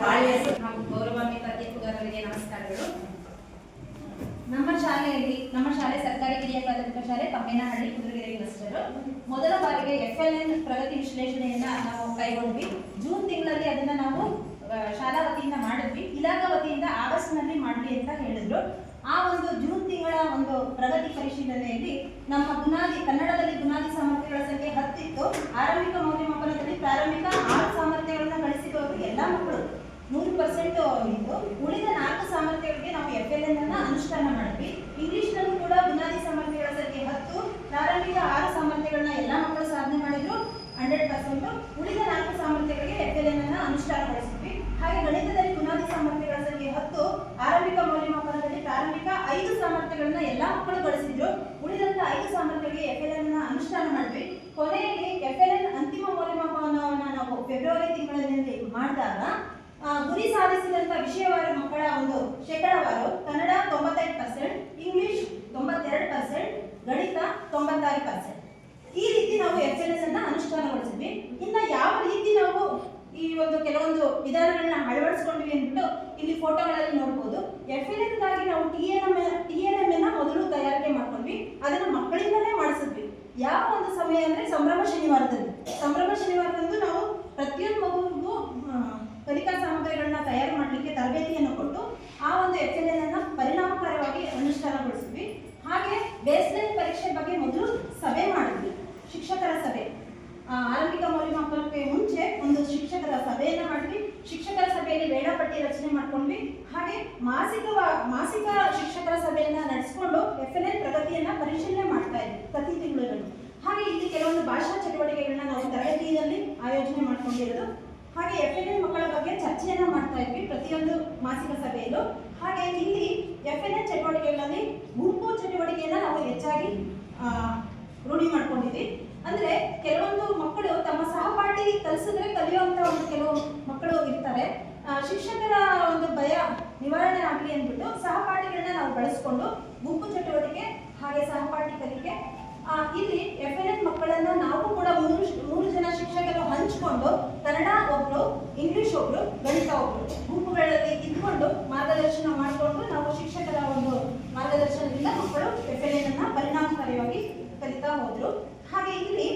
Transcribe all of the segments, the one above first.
ಗೌರವಾನ್ವಿತ ತೀರ್ಪುಗಾರರಿಗೆ ನಮಸ್ಕಾರಗಳು. ನಮ್ಮ ಶಾಲೆಯಲ್ಲಿ, ನಮ್ಮ ಶಾಲೆ ಸರ್ಕಾರಿ ಕಿರಿಯ ಪ್ರಾಥಮಿಕ ಶಾಲೆ ಕಮ್ಮೇನಹಳ್ಳಿ ಕುದುರೆಗೆರೆ ಮೊದಲ ಬಾರಿಗೆ ಎಫ್ ಎಲ್ ಎನ್ ಪ್ರಗತಿ ವಿಶ್ಲೇಷಣೆಯನ್ನ ನಾವು ಕೈಗೊಂಡ್ವಿ. ಜೂನ್ ತಿಂಗಳಲ್ಲಿ ಅದನ್ನ ನಾವು ಶಾಲಾ ವತಿಯಿಂದ ಮಾಡಿದ್ವಿ. ಇಲಾಖಾ ವತಿಯಿಂದ ಆಗಸ್ಟ್ನಲ್ಲಿ ಮಾಡ್ಲಿ ಅಂತ ಹೇಳಿದ್ರು. ಆ ಒಂದು ಜೂನ್ ತಿಂಗಳ ಒಂದು ಪ್ರಗತಿ ಪರಿಶೀಲನೆಯಲ್ಲಿ ನಮ್ಮ ಬುನಾದಿ, ಕನ್ನಡದಲ್ಲಿ ಬುನಾದಿ ಸಾಮರ್ಥ್ಯಗಳ ಸಂಖ್ಯೆ ಹತ್ತಿತ್ತು. ಆರಂಭಿಕ ಮೌಲ್ಯಮಾಪನದಲ್ಲಿ ಪ್ರಾರಂಭಿಕ ಆರು ಸಾಮರ್ಥ್ಯಗಳನ್ನ ಗಳಿಸಿದವರು ಎಲ್ಲ ಮಕ್ಕಳು ನೂರು ಪರ್ಸೆಂಟ್ ಇತ್ತು ಉಳಿದ ನಾಲ್ಕು ಸಾಮರ್ಥ್ಯಗಳಿಗೆ ನಾವು ಎಫ್ ಎಲ್ ಎನ್ ಅನುಷ್ಠಾನ ಮಾಡಿದ್ವಿ. ಇಂಗ್ಲಿಷ್ನಲ್ಲೂ ಕೂಡ ಬುನಾದಿ ಸಾಮರ್ಥ್ಯಗಳ ಸಂಖ್ಯೆ ಹತ್ತು, ಪ್ರಾರಂಭಿಕ ಆರು ಸಾಮರ್ಥ್ಯಗಳನ್ನ ಎಲ್ಲ ಮಕ್ಕಳು ಸಾಧನೆ ಮಾಡಿದ್ರು. ಹಂಡ್ರೆಡ್ ಪರ್ಸೆಂಟ್ ಉಳಿದ ನಾಲ್ಕು ಸಾಮರ್ಥ್ಯಗಳಿಗೆ ಎಫ್ ಎಲ್ ಎನ್ ಅನ್ನ ಅನುಷ್ಠಾನಗೊಳಿಸಿದ್ವಿ ಹಾಗೆ ಗಣಿತದಲ್ಲಿ ಬುನಾದಿ ಸಾಮರ್ಥ್ಯಗಳ ಸಂಖ್ಯೆ ಹತ್ತು, ಆರಂಭಿಕ ಮೌಲ್ಯಮಾಪನದಲ್ಲಿ ಪ್ರಾರಂಭಿಕ ಐದು ಸಾಮರ್ಥ್ಯಗಳನ್ನ ಎಲ್ಲ ಮಕ್ಕಳು ಗಳಿಸಿದ್ರು. ಉಳಿದಂತ ಐದು ಸಾಮರ್ಥ್ಯಗಳಿಗೆ ಎಫ್ ಎಲ್ ಎನ್ ಅನುಷ್ಠಾನ ಮಾಡಿದ್ವಿ. ಕೊನೆಯಲ್ಲಿ ಎಫ್ ಎಲ್ ಎನ್ ಅಂತಿಮ ಮೌಲ್ಯಮಾಪನವನ್ನು ನಾವು ಫೆಬ್ರವರಿ ತಿಂಗಳಲ್ಲಿ ಮಾಡಿದಾಗ ಗುರಿ ಸಾಧಿಸಿದಂತ ವಿಷಯವಾರು ಮಕ್ಕಳ ಒಂದು ಶೇಕಡಾವಾರು, ಕನ್ನಡ ತೊಂಬತ್ತೈದು ಪರ್ಸೆಂಟ್ ಇಂಗ್ಲಿಷ್ ತೊಂಬತ್ತೆರಡು ಪರ್ಸೆಂಟ್ ಗಣಿತ ತೊಂಬತ್ತಾರು ಪರ್ಸೆಂಟ್ ಈ ರೀತಿ ನಾವು ಎಫ್ ಎಲ್ ಎಸ್ ಅನ್ನ ಅನುಷ್ಠಾನಗೊಳಿಸಿದ್ವಿ. ಇನ್ನ ಯಾವ ರೀತಿ ನಾವು ಈ ಒಂದು ಕೆಲವೊಂದು ವಿಧಾನಗಳನ್ನ ಅಳವಡಿಸ್ಕೊಂಡ್ವಿ ಅಂದ್ಬಿಟ್ಟು ಇಲ್ಲಿ ಫೋಟೋಗಳಲ್ಲಿ ನೋಡ್ಬೋದು ಎಫ್ ಎಲ್ಗಾಗಿ ನಾವು T N M T N M ಅನ್ನ ಮೊದಲು ತಯಾರಿಕೆ ಮಾಡ್ಕೊಂಡ್ವಿ ಅದನ್ನ ಮಕ್ಕಳಿಂದಲೇ ಮಾಡಿಸಿದ್ವಿ ಯಾವ ಒಂದು ಸಮಯ ಅಂದ್ರೆ ಸಂಭ್ರಮ ಶನಿವಾರದಲ್ಲಿ ಸಂಭ್ರಮ ಶನಿವಾರದಂದು ನಾವು ಪ್ರತಿಯೊಂದು ಮಗುವಿಗೂ ಆ, ಕಲಿಕಾ ಸಾಮಗ್ರಿಗಳನ್ನ ತಯಾರು ಮಾಡಲಿಕ್ಕೆ ತರಬೇತಿಯನ್ನು ಕೊಟ್ಟು ಆ ಒಂದು ಎಫ್ ಎಲ್ ಎನ್ ಅನ್ನ ಪರಿಣಾಮಕಾರಿಯಾಗಿ ಅನುಷ್ಠಾನಗೊಳಿಸಿದ್ವಿ ಹಾಗೆ ಬೇಸ್ಲೈನ್ ಪರೀಕ್ಷೆ ಬಗ್ಗೆ ಮೊದಲು ಸಭೆ ಮಾಡಿದ್ವಿ, ಶಿಕ್ಷಕರ ಸಭೆ. ಆರಂಭಿಕ ಮೌಲ್ಯಮಾಪನಕ್ಕೆ ಮುಂಚೆ ಒಂದು ಶಿಕ್ಷಕರ ಸಭೆಯನ್ನು ಮಾಡಿದ್ವಿ. ಶಿಕ್ಷಕರ ಸಭೆಯಲ್ಲಿ ವೇಳಾಪಟ್ಟಿ ರಚನೆ ಮಾಡ್ಕೊಂಡ್ವಿ. ಹಾಗೆ ಮಾಸಿಕ ಮಾಸಿಕ ಶಿಕ್ಷಕರ ಸಭೆಯನ್ನ ನಡೆಸ್ಕೊಂಡು ಎಫ್ ಎಲ್ ಎನ್ ಪ್ರಗತಿಯನ್ನ ಪರಿಶೀಲನೆ ಮಾಡ್ತಾ ಇದ್ವಿ ಪ್ರತಿ ತಿಂಗಳು ಹಾಗೆ ಇಲ್ಲಿ ಕೆಲವೊಂದು ಭಾಷಾ ಚಟುವಟಿಕೆಗಳನ್ನ ನಾವು ತರಗತಿಯಲ್ಲಿ ಆಯೋಜನೆ ಮಾಡ್ಕೊಂಡಿರೋದು. ಹಾಗೆ ಎಫ್ ಎಲ್ ಎನ್ ಮಕ್ಕಳ ಬಗ್ಗೆ ಚರ್ಚೆಯನ್ನ ಮಾಡ್ತಾ ಇದ್ವಿ ಪ್ರತಿಯೊಂದು ಮಾಸಿಕ ಸಭೆಯಲ್ಲೂ. ಹಾಗೆ ಇಲ್ಲಿ ಎಫ್ ಎನ್ ಎ ಚಟುವಟಿಕೆಗಳಲ್ಲಿ ಗುಂಪು ಚಟುವಟಿಕೆಯನ್ನು ನಾವು ಹೆಚ್ಚಾಗಿ ರೂಢಿ ಮಾಡ್ಕೊಂಡಿದ್ವಿ. ಅಂದ್ರೆ ಕೆಲವೊಂದು ಮಕ್ಕಳು ತಮ್ಮ ಸಹಪಾಠಿ ಕಲಿಸಿದ್ರೆ ಕಲಿಯುವಂತ ಒಂದು ಕೆಲವು ಮಕ್ಕಳು ಇರ್ತಾರೆ. ಶಿಕ್ಷಕರ ಒಂದು ಭಯ ನಿವಾರಣೆ ಆಗಲಿ ಅಂದ್ಬಿಟ್ಟು ಸಹಪಾಠಿಗಳನ್ನ ನಾವು ಬಳಸ್ಕೊಂಡು ಗುಂಪು ಚಟುವಟಿಕೆ, ಹಾಗೆ ಸಹಪಾಠಿ ಕಲಿಕೆ ಇಲ್ಲಿ ಎಫ್ ಎನ್ ಎನ್ ಮಕ್ಕಳನ್ನ ನಾವು ಕೂಡ ಮೂರು ಮೂರು ಜನ ಶಿಕ್ಷಕರು ಹಂಚಿಕೊಂಡು ಕನ್ನಡ ಒಬ್ರು, ಇಂಗ್ಲಿಷ್ ಒಬ್ರು, ಗಣಿತ ಒಬ್ರು, ಗುಂಪುಗಳಲ್ಲಿ ಇದ್ಕೊಂಡು ಮಾರ್ಗದರ್ಶನ ಮಾಡಿಕೊಂಡು ನಾವು ಶಿಕ್ಷಕರ ಒಂದು ಮಾರ್ಗದರ್ಶನದಿಂದ ಮಕ್ಕಳು ಎಫ್ ಎಲ್ ಎನ್ ಅನ್ನ ಪರಿಣಾಮಕಾರಿಯಾಗಿ ಕಲಿತಾ ಹೋದ್ರು ಹಾಗೆ ಇಲ್ಲಿ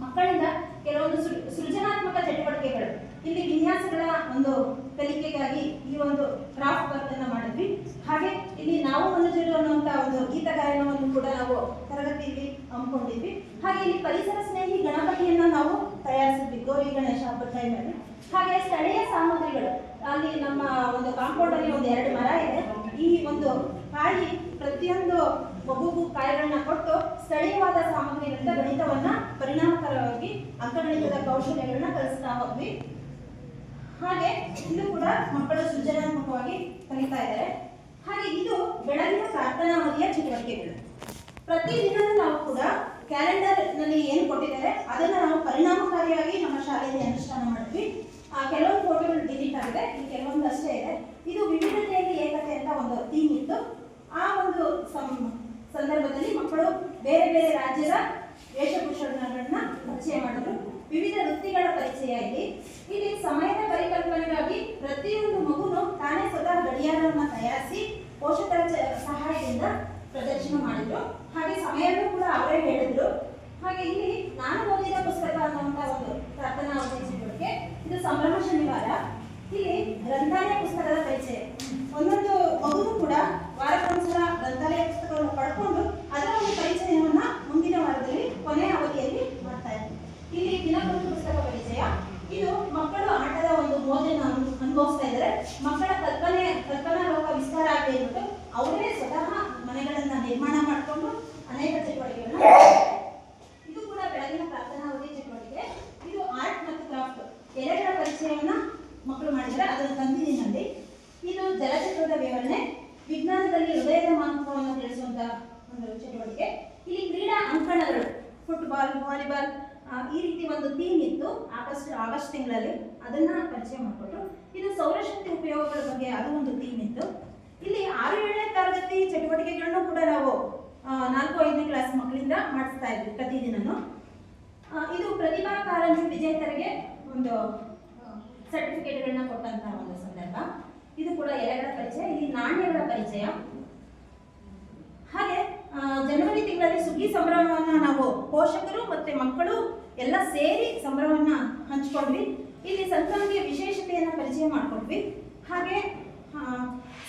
ಮಕ್ಕಳಿಂದ ಕೆಲವೊಂದು ಸೃ- ಸೃಜನಾತ್ಮಕ ಚಟುವಟಿಕೆಗಳು ಇಲ್ಲಿ ವಿನ್ಯಾಸಗಳ ಒಂದು ಕಲಿಕೆಗಾಗಿ ಈ ಒಂದು ಕ್ರಾಫ್ಟ್ ವರ್ಕ್ ಅನ್ನ ಮಾಡಿದ್ವಿ ಹಾಗೆ ಇಲ್ಲಿ ನಾವು ಮನುಜರು ಅನ್ನುವಂತ ಒಂದು ಗೀತ ಗಾಯನವನ್ನು ಕೂಡ ನಾವು ತರಗತಿಯಲ್ಲಿ ಹಮ್ಮಿಕೊಂಡಿದ್ವಿ. ಹಾಗೆ ಇಲ್ಲಿ ಪರಿಸರ ಸ್ನೇಹಿ ಗಣಪತಿಯನ್ನ ನಾವು ತಯಾರಿಸಿದ್ವಿ, ಗೌರಿ ಗಣೇಶ ಹಬ್ಬದ ಟೈಮಲ್ಲಿ ಹಾಗೆ ಸ್ಥಳೀಯ ಸಾಮಗ್ರಿಗಳು, ಅಲ್ಲಿ ನಮ್ಮ ಒಂದು ಕಾಂಪೌಂಡ್ ಅಲ್ಲಿ ಒಂದು ಎರಡು ಮರ ಇದೆ. ಈ ಒಂದು ಕಾಯಿ ಪ್ರತಿಯೊಂದು ಮಗುಗೂ ಕಾಯಿಗಳನ್ನ ಕೊಟ್ಟು ಸ್ಥಳೀಯವಾದ ಸಾಮಗ್ರಿಗಳಿಂದ ಗಣಿತವನ್ನ ಪರಿಣಾಮಕಾರವಾಗಿ ಅಂಕಗಣಿತದ ಕೌಶಲ್ಯಗಳನ್ನ ಕಲಿಸ್ತಾ ಹೋದ್ವಿ. ಹಾಗೆ ಇಲ್ಲೂ ಕೂಡ ಮಕ್ಕಳು ಸೃಜನಾತ್ಮಕವಾಗಿ ಕಲಿತಾ ಇದ್ದಾರೆ. ಹಾಗೆ ಇದು ಬೆಳಗಿನ ಪ್ರಾರ್ಥನಾ ಅವಧಿಯ ಚಟುವಟಿಕೆಗಳು. ಪ್ರತಿದಿನ ನಾವು ಕೂಡ ಕ್ಯಾಲೆಂಡರ್ನಲ್ಲಿ ಏನು ಕೊಟ್ಟಿದ್ದಾರೆ, ಅದನ್ನ ನಾವು ಪರಿಣಾಮಕಾರಿಯಾಗಿ ನಮ್ಮ ಶಾಲೆಯಲ್ಲಿ ಅನುಷ್ಠಾನ ಮಾಡಿದ್ವಿ. ಆ, ಕೆಲವೊಂದು ಫೋಟೋಗಳು ಡಿಲೀಟ್ ಆಗಿದೆ ಈ ಕೆಲವೊಂದು ಅಷ್ಟೇ ಇದೆ. ಇದು ವಿವಿಧತೆಯಲ್ಲಿ ಏಕತೆ ಅಂತ ಒಂದು ಥೀಮ್ ಇತ್ತು. ಆ ಒಂದು ಸಂದರ್ಭದಲ್ಲಿ ಮಕ್ಕಳು ಬೇರೆ ಬೇರೆ ರಾಜ್ಯದ ವೇಷಭೂಷಣಗಳನ್ನ ಪರಿಚಯ ಮಾಡಿದ್ರು. ವಿವಿಧ ವೃತ್ತಿಗಳ ಪರಿಚಯ ಇಲ್ಲಿ. ಇಲ್ಲಿ ಸಮಯದ ಪರಿಕಲ್ಪನೆಗಾಗಿ ಪ್ರತಿಯೊಂದು ಮಗುನು ತಾನೇ ಸ್ವತಃ ಗಡಿಯಾರವನ್ನು ತಯಾರಿಸಿ ಪೋಷಕರ ಸಹಾಯದಿಂದ ಪ್ರದರ್ಶನ ಮಾಡಿದ್ರು. ಸಮಯನೂ ಕೂಡ ಅವರೇ ಹೇಳಿದ್ರು. ಹಾಗೆ ಇಲ್ಲಿ ನಾನು ಓದಿದ ಪುಸ್ತಕ ಅನ್ನುವಂತ ಒಂದು ಪ್ರಾರ್ಥನಾ ಚಟುವಟಿಕೆ ಇದು ಸಂಭ್ರಮ ಶನಿವಾರ. ಇಲ್ಲಿ ಗ್ರಂಥಾಲಯ ಪುಸ್ತಕದ ಪರಿಚಯ. ಒಂದೊಂದು ಮಗುನು ಕೂಡ ವಾರಕ್ಕೊಂದ್ಸಲ ಗ್ರಂಥಾಲಯ ಪುಸ್ತಕವನ್ನು ಪಡ್ಕೊಂಡು ಅದರ ಒಂದು ಪರಿಚಯವನ್ನ ಮುಂದಿನ ವಾರದಲ್ಲಿ ಕೊನೆಯ ಅವಧಿಯಲ್ಲಿ ಮಾಡ್ತಾ ಇಲ್ಲಿ ದಿನಬಂಧು ಪುಸ್ತಕ ಪರಿಚಯ. ಇದು ಮಕ್ಕಳು ಆಟದ ಒಂದು ಮೋಜನ್ನು ಅನು- ಅನುಭವಿಸ್ತಾ ಇದ್ದಾರೆ. ಮಕ್ಕಳ ಕಲ್ಪನೆ ಕಲ್ಪನಾ ಲೋಕ ವಿಸ್ತಾರ ಆಗಲಿ ಅಂದ್ಬಿಟ್ಟು ಅವರೇ ಸ್ವತಃ ಮನೆಗಳನ್ನ ನಿರ್ಮಾಣ ಮಾಡಿಕೊಂಡು ಅನೇಕ ಚಟುವಟಿಕೆಗಳನ್ನ ಮಾಡ್ತಾರೆ. ಇದು ಕೂಡ ಬೆಳಗಿನ ಪ್ರಾರ್ಥನಾ ಅವಧಿ ಚಟುವಟಿಕೆ ಇದು ಆರ್ಟ್ ಮತ್ತು ಕ್ರಾಫ್ಟ್ ಎಲೆಗಳ ಪರಿಚಯವನ್ನ ಮಕ್ಕಳು ಮಾಡಿದ್ದಾರೆ. ಅದನ್ನು ತಂದಿನಲ್ಲಿ ಇದು ಜಲಚಕ್ರದ ವಿವರಣೆ, ವಿಜ್ಞಾನದಲ್ಲಿ ಹೃದಯದ ಮಹತ್ವವನ್ನು ತಿಳಿಸುವಂತಹ ಒಂದು ಚಟುವಟಿಕೆ. ಇಲ್ಲಿ ಕ್ರೀಡಾ ಅಂಕಣಗಳು ಫುಟ್ಬಾಲ್ ವಾಲಿಬಾಲ್ ಈ ರೀತಿ ಒಂದು ಥೀಮ್ ಇತ್ತು ಆಗಸ್ಟ್ ಆಗಸ್ಟ್ ತಿಂಗಳಲ್ಲಿ. ಅದನ್ನ ಪರಿಚಯ ಮಾಡಿಕೊಟ್ರು. ಇದು ಸೌರಶಕ್ತಿ ಉಪಯೋಗಗಳ ಬಗ್ಗೆ ಅದು ಒಂದು ಥೀಮ್ ಇತ್ತು. ಇಲ್ಲಿ ಆರು ಏಳನೇ ತರಗತಿ ಚಟುವಟಿಕೆಗಳನ್ನು ಕೂಡ ನಾವು ನಾಲ್ಕು, ಐದನೇ ಕ್ಲಾಸ್ ಮಕ್ಕಳಿಂದ ಮಾಡಿಸ್ತಾ ಇದ್ವಿ ಪ್ರತಿದಿನನು. ಇದು ಪ್ರತಿಭಾ ಕಾರಂಜಿ ವಿಜೇತರಿಗೆ ಒಂದು ಸರ್ಟಿಫಿಕೇಟ್ಗಳನ್ನ ಕೊಟ್ಟಂತಹ ಒಂದು ಸಂದರ್ಭ. ಇದು ಕೂಡ ಎಲೆಗಳ ಪರಿಚಯ, ಇಲ್ಲಿ ನಾಣ್ಯಗಳ ಪರಿಚಯ. ಹಾಗೆ ಜನವರಿ ತಿಂಗಳಲ್ಲಿ ಸುಗ್ಗಿ ಸಂಭ್ರಮವನ್ನ ನಾವು ಪೋಷಕರು ಮತ್ತೆ ಮಕ್ಕಳು ಎಲ್ಲ ಸೇರಿ ಸಂಭ್ರಮವನ್ನ ಹಂಚ್ಕೊಂಡ್ವಿ. ಇಲ್ಲಿ ಸಂಕ್ರಾಂತಿಯ ವಿಶೇಷತೆಯನ್ನ ಪರಿಚಯ ಮಾಡ್ಕೊಂಡ್ವಿ. ಹಾಗೆ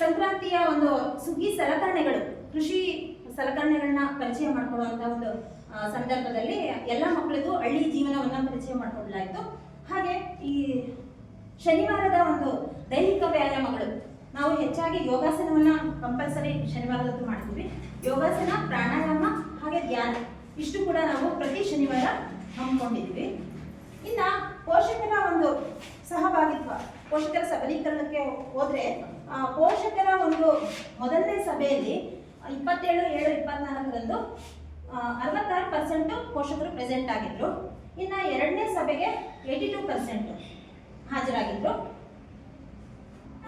ಸಂಕ್ರಾಂತಿಯ ಒಂದು ಸುಗ್ಗಿ ಸಲಕರಣೆಗಳು, ಕೃಷಿ ಸಲಕರಣೆಗಳನ್ನ ಪರಿಚಯ ಮಾಡ್ಕೊಳ್ಳುವಂತ ಒಂದು ಸಂದರ್ಭದಲ್ಲಿ ಎಲ್ಲ ಮಕ್ಕಳಿಗೂ ಹಳ್ಳಿ ಜೀವನವನ್ನ ಪರಿಚಯ ಮಾಡ್ಕೊಡ್ಲಾಯ್ತು. ಹಾಗೆ, ಈ ಶನಿವಾರದ ಒಂದು ದೈಹಿಕ ವ್ಯಾಯಾಮಗಳು. ನಾವು ಹೆಚ್ಚಾಗಿ ಯೋಗಾಸನವನ್ನ ಕಂಪಲ್ಸರಿ ಶನಿವಾರದಂದು ಮಾಡ್ತೀವಿ ಯೋಗಾಸನ, ಪ್ರಾಣಾಯಾಮ ಹಾಗೆ ಧ್ಯಾನ. ಇಷ್ಟು ಕೂಡ ನಾವು ಪ್ರತಿ ಶನಿವಾರ ಹಮ್ಮಿಕೊಂಡಿದ್ವಿ ಇನ್ನ ಪೋಷಕರ ಒಂದು ಸಹಭಾಗಿತ್ವ, ಪೋಷಕರ ಸಬಲೀಕರಣಕ್ಕೆ ಹೋದ್ರೆ ಪೋಷಕರ ಒಂದು ಮೊದಲನೇ ಸಭೆಯಲ್ಲಿ ಇಪ್ಪತ್ತೇಳು, ಏಳು, ಇಪ್ಪತ್ನಾಲ್ಕರಂದು ಅರವತ್ತಾರು ಪರ್ಸೆಂಟ್ ಪೋಷಕರು ಪ್ರೆಸೆಂಟ್ ಆಗಿದ್ರು. ಇನ್ನ ಎರಡನೇ ಸಭೆಗೆ ಏಯ್ಟಿ ಟು ಪರ್ಸೆಂಟ್ ಹಾಜರಾಗಿದ್ರು.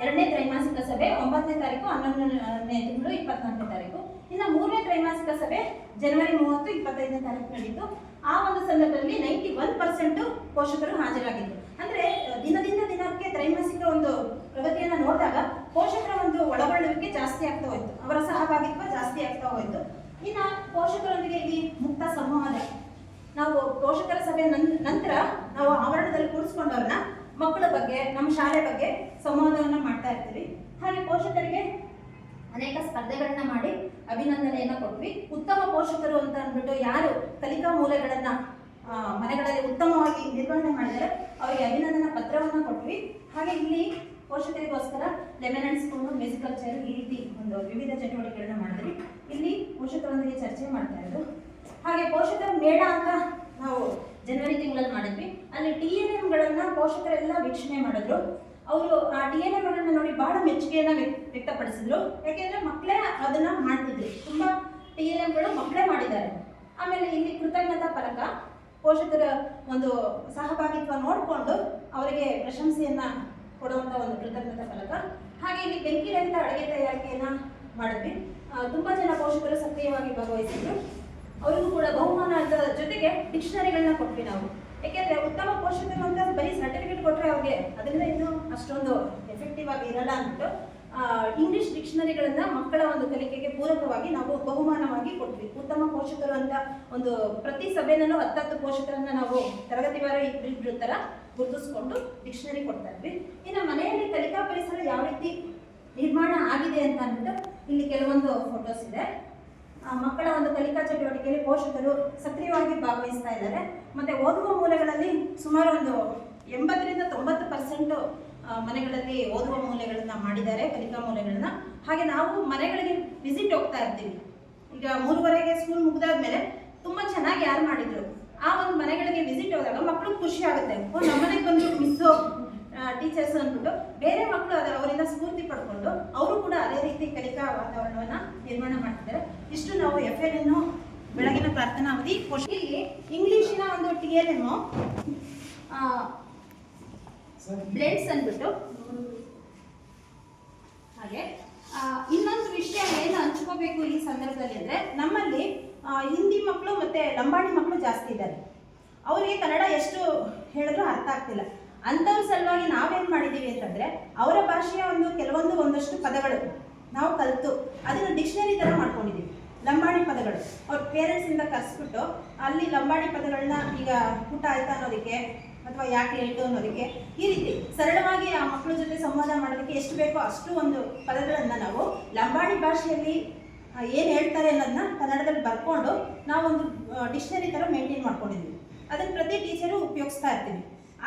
ಎರಡನೇ ತ್ರೈಮಾಸಿಕ ಸಭೆ ಒಂಬತ್ತನೇ ತಾರೀಕು, ಹನ್ನೊಂದನೇ ತಿಂಗಳು ಇಪ್ಪತ್ನಾಲ್ಕನೇ ತಾರೀಕು. ಇನ್ನು ಮೂರನೇ ತ್ರೈಮಾಸಿಕ ಸಭೆ ಜನವರಿ ಮೂವತ್ತು, ಇಪ್ಪತ್ತೈದನೇ ತಾರೀಕು ನಡೆಯಿತು. ಆ ಒಂದು ಸಂದರ್ಭದಲ್ಲಿ ನೈಂಟಿ ಒನ್ ಪರ್ಸೆಂಟ್ ಪೋಷಕರು ಹಾಜರಾಗಿದ್ರು. ಅಂದ್ರೆ, ದಿನದಿಂದ ದಿನಕ್ಕೆ ತ್ರೈಮಾಸಿಕ ಒಂದು ಪ್ರಗತಿಯನ್ನ ನೋಡಿದಾಗ ಪೋಷಕರ ಒಂದು ಒಳಗೊಳ್ಳುವಿಕೆ ಜಾಸ್ತಿ ಆಗ್ತಾ ಹೋಯ್ತು. ಅವರ ಸಹಭಾಗಿತ್ವ ಜಾಸ್ತಿ ಆಗ್ತಾ ಹೋಯ್ತು. ಇನ್ನ ಪೋಷಕರೊಂದಿಗೆ ಇಲ್ಲಿ ಮುಕ್ತ ಸಂವಾದ ನಾವು ಪೋಷಕರ ಸಭೆ ನಂತರ ನಾವು ಆವರಣದಲ್ಲಿ ಕೂರಿಸ್ಕೊಂಡವ್ರನ್ನ ಮಕ್ಕಳ ಬಗ್ಗೆ, ನಮ್ಮ ಶಾಲೆ ಬಗ್ಗೆ ಸಂವಾದವನ್ನು ಮಾಡ್ತಾ ಇರ್ತೀವಿ. ಹಾಗೆ ಪೋಷಕರಿಗೆ ಅನೇಕ ಸ್ಪರ್ಧೆಗಳನ್ನ ಮಾಡಿ ಅಭಿನಂದನೆಯನ್ನ ಕೊಟ್ವಿ. ಉತ್ತಮ ಪೋಷಕರು ಅಂತ ಅಂದ್ಬಿಟ್ಟು ಯಾರು ಕಲಿಕಾ ಮೂಲೆಗಳನ್ನ ಮನೆಗಳಲ್ಲಿ ಉತ್ತಮವಾಗಿ ನಿರ್ವಹಣೆ ಮಾಡಿದರೆ ಅವರಿಗೆ ಅಭಿನಂದನಾ ಪತ್ರವನ್ನ ಕೊಟ್ವಿ. ಹಾಗೆ ಇಲ್ಲಿ ಪೋಷಕರಿಗೋಸ್ಕರ ಲೆಮನ್ ಅಂಡ್ ಮ್ಯೂಸಿಕಲ್ ಚೇರ್ ಈ ರೀತಿ ಒಂದು ವಿವಿಧ ಚಟುವಟಿಕೆಗಳನ್ನ ಮಾಡಿದ್ವಿ. ಇಲ್ಲಿ ಪೋಷಕರೊಂದಿಗೆ ಚರ್ಚೆ ಮಾಡ್ತಾ ಇದ್ರು ಹಾಗೆ ಪೋಷಕರ ಮೇಳ ಅಂತ ನಾವು ಜನವರಿ ತಿಂಗಳಲ್ಲಿ ಮಾಡಿದ್ವಿ. ಅಲ್ಲಿ ಟಿ ಎನ್ ಎಂಗಳನ್ನ ಪೋಷಕರೆಲ್ಲ ವೀಕ್ಷಣೆ ಮಾಡಿದ್ರು. ಅವರು ಆ ಟಿ ಎನ್ ಎಂಗಳನ್ನ ನೋಡಿ ಬಹಳ ಮೆಚ್ಚುಗೆಯನ್ನ ವ್ಯಕ್ತ- ವ್ಯಕ್ತಪಡಿಸಿದ್ರು. ಯಾಕೆಂದ್ರೆ ಮಕ್ಕಳೇ ಅದನ್ನ ಮಾಡ್ತಿದ್ರು. ತುಂಬಾ ಟಿ ಎನ್ ಎಂಗಳು ಮಕ್ಕಳೇ ಮಾಡಿದ್ದಾರೆ. ಆಮೇಲೆ ಇಲ್ಲಿ ಕೃತಜ್ಞತಾ ಫಲಕ ಪೋಷಕರ ಒಂದು ಸಹಭಾಗಿತ್ವ ನೋಡಿಕೊಂಡು ಅವರಿಗೆ ಪ್ರಶಂಸೆಯನ್ನ ಕೊಡುವಂತ ಒಂದು ಕೃತಜ್ಞತಾ ಫಲಕ. ಹಾಗೆ ಇಲ್ಲಿ ಬೆಂಕಿ ಅಂತ ಅಡುಗೆ ತಯಾರಿಕೆಯನ್ನ ಮಾಡಿದ್ವಿ. ತುಂಬಾ ಜನ ಪೋಷಕರು ಸಕ್ರಿಯವಾಗಿ ಭಾಗವಹಿಸಿದ್ರು. ಅವರಿಗೂ ಕೂಡ ಬಹುಮಾನದ ಜೊತೆಗೆ ಡಿಕ್ಷನರಿಗಳನ್ನ ಕೊಟ್ವಿ ನಾವು. ಯಾಕೆಂದ್ರೆ ಉತ್ತಮ ಪೋಷಕರು ಅಂತ ಬರೀ ಸರ್ಟಿಫಿಕೇಟ್ ಕೊಟ್ರೆ ಅವ್ರಿಗೆ ಅದರಿಂದ ಇನ್ನೂ ಅಷ್ಟೊಂದು ಎಫೆಕ್ಟಿವ್ ಆಗಿ ಇರಲ್ಲ ಅಂದ್ಬಿಟ್ಟು ಇಂಗ್ಲಿಷ್ ಡಿಕ್ಷನರಿಗಳನ್ನ ಮಕ್ಕಳ ಒಂದು ಕಲಿಕೆಗೆ ಪೂರಕವಾಗಿ ನಾವು ಬಹುಮಾನವಾಗಿ ಕೊಟ್ವಿ. ಉತ್ತಮ ಪೋಷಕರು ಅಂತ ಒಂದು ಪ್ರತಿ ಸಭೆನಲ್ಲೂ ಹತ್ತತ್ತು ಪೋಷಕರನ್ನ ನಾವು ತರಗತಿವಾರ ಇಬ್ಬರಿಬ್ರು ತರ ಗುರುತಿಸ್ಕೊಂಡು ಡಿಕ್ಷನರಿ ಕೊಡ್ತಾ ಇದ್ವಿ. ಇನ್ನು ಮನೆಯಲ್ಲಿ ಕಲಿಕಾ ಪರಿಸರ ಯಾವ ರೀತಿ ನಿರ್ಮಾಣ ಆಗಿದೆ ಅಂತ ಅಂದ್ಬಿಟ್ಟು ಇಲ್ಲಿ ಕೆಲವೊಂದು ಫೋಟೋಸ್ ಇದೆ. ಮಕ್ಕಳ ಒಂದು ಕಲಿಕಾ ಚಟುವಟಿಕೆಯಲ್ಲಿ ಪೋಷಕರು ಸಕ್ರಿಯವಾಗಿ ಭಾಗವಹಿಸ್ತಾ ಇದ್ದಾರೆ. ಮತ್ತೆ ಓದುವ ಮೂಲೆಗಳಲ್ಲಿ ಸುಮಾರು ಒಂದು ಎಂಬತ್ತರಿಂದ ತೊಂಬತ್ತು ಪರ್ಸೆಂಟು ಮನೆಗಳಲ್ಲಿ ಓದುವ ಮೂಲೆಗಳನ್ನ ಮಾಡಿದ್ದಾರೆ, ಕಲಿಕಾ ಮೂಲೆಗಳನ್ನ. ಹಾಗೆ ನಾವು ಮನೆಗಳಿಗೆ ವಿಸಿಟ್ ಹೋಗ್ತಾ ಇರ್ತೀವಿ. ಈಗ ಮೂರುವರೆಗೆ ಸ್ಕೂಲ್ ಮುಗಿದಾದ್ಮೇಲೆ ತುಂಬಾ ಚೆನ್ನಾಗಿ ಯಾರು ಮಾಡಿದ್ರು? ಆ ಒಂದು ಮನೆಗಳಿಗೆ ವಿಸಿಟ್ ಹೋದಾಗ ಮಕ್ಕಳು ಖುಷಿ ಆಗುತ್ತೆ. ಓ, ನಮ್ಮನೆಗೆ ಬಂದು ಮಿಸ್ಸು ಟೀಚರ್ಸ್ ಅಂದ್ಬಿಟ್ಟು ಬೇರೆ ಮಕ್ಕಳು ಅದರ ಅವರಿಂದ ಸ್ಫೂರ್ತಿ ಪಡ್ಕೊಂಡು ಅವರು ಕೂಡ ಅದೇ ರೀತಿ ಕಲಿಕಾ ವಾತಾವರಣವನ್ನ ನಿರ್ಮಾಣ ಮಾಡ್ತಿದ್ದಾರೆ. ಇಷ್ಟು ನಾವು ಎಫ್ ಎಲ್ ಎನ್ನು ಬೆಳಗಿನ ಪ್ರಾರ್ಥನಾ ಅವಧಿ ಇಲ್ಲಿ ಇಂಗ್ಲಿಷಿನ ಒಂದು ಟಿ ಎಲ್ ಎಂ ಬ್ಲೇಡ್ಸ್ ಅಂದ್ಬಿಟ್ಟು. ಹಾಗೆ. ಇನ್ನೊಂದು ವಿಷಯ ಏನು ಹಂಚ್ಕೋಬೇಕು ಈ ಸಂದರ್ಭದಲ್ಲಿ ಅಂದ್ರೆ ನಮ್ಮಲ್ಲಿ ಹಿಂದಿ ಮಕ್ಕಳು ಮತ್ತೆ ಲಂಬಾಣಿ ಮಕ್ಕಳು ಜಾಸ್ತಿ ಇದ್ದಾರೆ. ಅವರಿಗೆ ಕನ್ನಡ ಎಷ್ಟು ಹೇಳಿದ್ರು ಅರ್ಥ ಆಗ್ತಿಲ್ಲ. ಅಂಥವ್ರ ಸಲುವಾಗಿ ನಾವೇನು ಮಾಡಿದೀವಿ ಅಂತಂದ್ರೆ, ಅವರ ಭಾಷೆಯ ಒಂದು ಕೆಲವೊಂದು ಒಂದಷ್ಟು ಪದಗಳು ನಾವು ಕಲಿತು, ಅದನ್ನು ಡಿಕ್ಷನರಿ ತರ ಮಾಡ್ಕೊಂಡಿದೀವಿ. ಲಂಬಾಣಿ ಪದಗಳು. ಅವ್ರ ಪೇರೆಂಟ್ಸ್ ಇಂದ ಕರ್ಸ್ಬಿಟ್ಟು ಅಲ್ಲಿ ಲಂಬಾಣಿ ಪದಗಳನ್ನ ಈಗ ಊಟ ಆಯ್ತಾ ಅನ್ನೋದಕ್ಕೆ ಅಥವಾ ಯಾಕೆ ಹೇಳ್ತು ಅನ್ನೋದಕ್ಕೆ ಈ ರೀತಿ ಸರಳವಾಗಿ ಆ ಮಕ್ಕಳ ಜೊತೆ ಸಂವಾದ ಮಾಡೋದಕ್ಕೆ ಎಷ್ಟು ಬೇಕೋ ಅಷ್ಟು ಒಂದು ಪದಗಳನ್ನ ನಾವು ಲಂಬಾಣಿ ಭಾಷೆಯಲ್ಲಿ ಏನು ಹೇಳ್ತಾರೆ ಅನ್ನೋದನ್ನ ಕನ್ನಡದಲ್ಲಿ ಬರ್ಕೊಂಡು ನಾವೊಂದು ಡಿಕ್ಷನರಿ ತರ ಮೇಂಟೈನ್ ಮಾಡ್ಕೊಂಡಿದ್ವಿ. ಅದನ್ನ ಪ್ರತಿ ಟೀಚರು ಉಪಯೋಗಿಸ್ತಾ ಇರ್ತೀವಿ.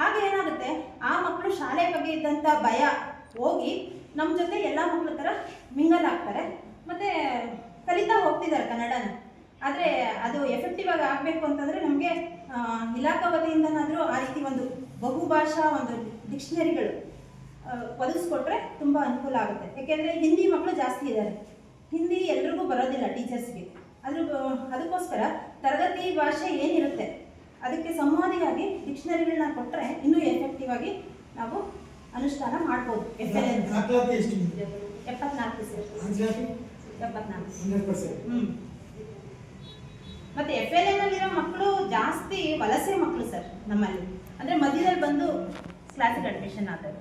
ಆಗ ಏನಾಗುತ್ತೆ? ಆ ಮಕ್ಕಳು ಶಾಲೆ ಬಗ್ಗೆ ಇದ್ದಂಥ ಭಯ ಹೋಗಿ ನಮ್ಮ ಜೊತೆ ಎಲ್ಲ ಮಕ್ಕಳ ಥರ ಮಿಂಗಲ್ ಆಗ್ತಾರೆ. ಮತ್ತು ಕಲಿತಾ ಹೋಗ್ತಿದ್ದಾರೆ ಕನ್ನಡನ. ಆದರೆ ಅದು ಎಫೆಕ್ಟಿವ್ ಆಗಿ ಆಗಬೇಕು ಅಂತಂದರೆ ನಮಗೆ ಇಲಾಖಾ ವತಿಯಿಂದನಾದರೂ ಆ ರೀತಿ ಒಂದು ಬಹುಭಾಷಾ ಒಂದು ಡಿಕ್ಷನರಿಗಳು ಒದಗಿಸ್ಕೊಟ್ರೆ ತುಂಬ ಅನುಕೂಲ ಆಗುತ್ತೆ. ಯಾಕೆಂದರೆ ಹಿಂದಿ ಮಕ್ಕಳು ಜಾಸ್ತಿ ಇದ್ದಾರೆ. ಹಿಂದಿ ಎಲ್ರಿಗೂ ಬರೋದಿಲ್ಲ ಟೀಚರ್ಸ್ಗೆ ಅದ್ರ ಅದಕ್ಕೋಸ್ಕರ ತರಗತಿ ಭಾಷೆ ಏನಿರುತ್ತೆ? ಅದಕ್ಕೆ ಸಂವಾದಿಯಾಗಿ ಡಿಕ್ಷನರಿಗಳನ್ನ ಕೊಟ್ಟರೆ ಇನ್ನೂ ಎಫೆಕ್ಟಿವ್ ಆಗಿ ನಾವು ಅನುಷ್ಠಾನ ಮಾಡ್ಬೋದು. ಎಫ್ ಎಲ್ ಎನ್ ಎಪ್ಪತ್ನಾಲ್ಕು ಸರ್. ಎಪ್ಪತ್ನಾಲ್ಕು. ಮತ್ತೆ ಎಫ್ ಎಲ್ ಎನ್ ಅಲ್ಲಿರೋ ಮಕ್ಕಳು ಜಾಸ್ತಿ ವಲಸೆ ಮಕ್ಕಳು ಸರ್ ನಮ್ಮಲ್ಲಿ. ಅಂದ್ರೆ ಮಧ್ಯದಲ್ಲಿ ಬಂದು ಕ್ಲಾಸಿಗೆ ಅಡ್ಮಿಷನ್ ಆದರು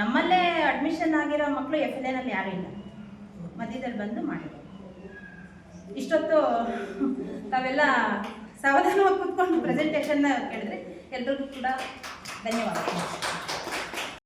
ನಮ್ಮಲ್ಲೇ ಅಡ್ಮಿಷನ್ ಆಗಿರೋ ಮಕ್ಕಳು ಎಫ್ ಎಲ್ ಎನಲ್ಲಿ ಯಾರೂ ಇಲ್ಲ. ಮಧ್ಯದಲ್ಲಿ ಬಂದು ಮಾಡಿದ್ರು. ಇಷ್ಟೊತ್ತು ತಾವೆಲ್ಲ ಸಾವಧಾನವಾಗಿ ಕೂತ್ಕೊಂಡು ಪ್ರೆಸೆಂಟೇಷನ್ನ ಕೇಳಿದ್ರೆ ಎಲ್ರಿಗೂ ಕೂಡ ಧನ್ಯವಾದ.